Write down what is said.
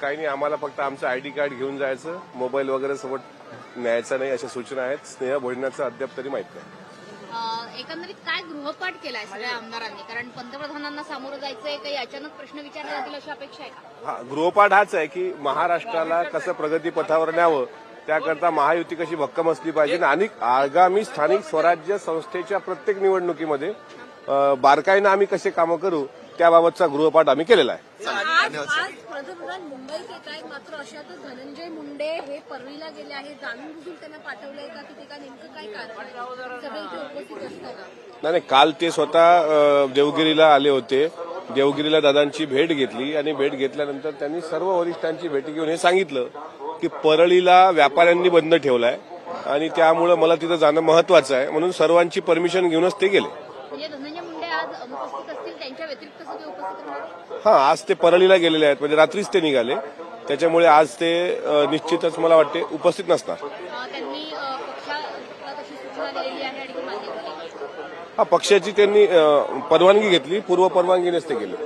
काही नाही आम्हाला फक्त आमचं आयडी कार्ड घेऊन जायचं मोबाईल वगैरे सोबत न्यायचा नाही अशा सूचना आहेत. स्नेह भोजनाचं अद्याप तरी माहीत नाही. अ, एकंदरीत काय गृहपाठ केलाय सगळ्या आमदारांनी? कारण पंतप्रधानांना सामोरं जायचंय काही अचानक प्रश्न विचारले जातील अशी अपेक्षा आहे का? हा गृहपाठ हाच आहे की महाराष्ट्राला कसं प्रगती पथावर न्यावं त्याकरता महायुती कशी भक्कम असली पाहिजे आणि आगामी स्थानिक स्वराज्य संस्थेच्या प्रत्येक निवडणुकीमध्ये बारकाईनं आम्ही कसे कामं करू त्याबाबतचा गृहपाठ आम्ही केलेला आहे. पंतप्रधान मुंबईत येत आहेत. मात्र अशातच धनंजय मुंडे हे परळीला गेले आहेत. जाणून बुजून त्यांना पाठवलंय का? की ते का नेमकं काय कारण सगळे इथे उपस्थित असताना नाही नाही काल ते स्वतः देवगिरीला आले होते. देवगिरीला दादांची भेट घेतली आणि भेट घेतल्यानंतर त्यांनी सर्व वरिष्ठांची भेटी घेऊन हे सांगितलं की परळीला व्यापाऱ्यांनी बंद ठेवलाय आणि त्यामुळं मला तिथं जाणं महत्वाचं आहे. म्हणून सर्वांची परमिशन घेऊनच ते गेले म्हणजे धनंजय मुंडे आज उपस्थित असतील त्यांच्या व्यतिरिक्त सगळे उपस्थित राहणार? हा आज ते परळीला गेलेले आहेत. म्हणजे रात्रीच ते निघाले. त्याच्यामुळे आज ते अ, निश्चितच मला वाटते उपस्थित नसणार. अ, त्यांनी अ, पक्षाला तशी सूचना दिलेली आहे आणि ती मान्य केली हा पक्षाची त्यांनी अ, परवानगी घेतली. पूर्व परवानगीनेच ते गेले.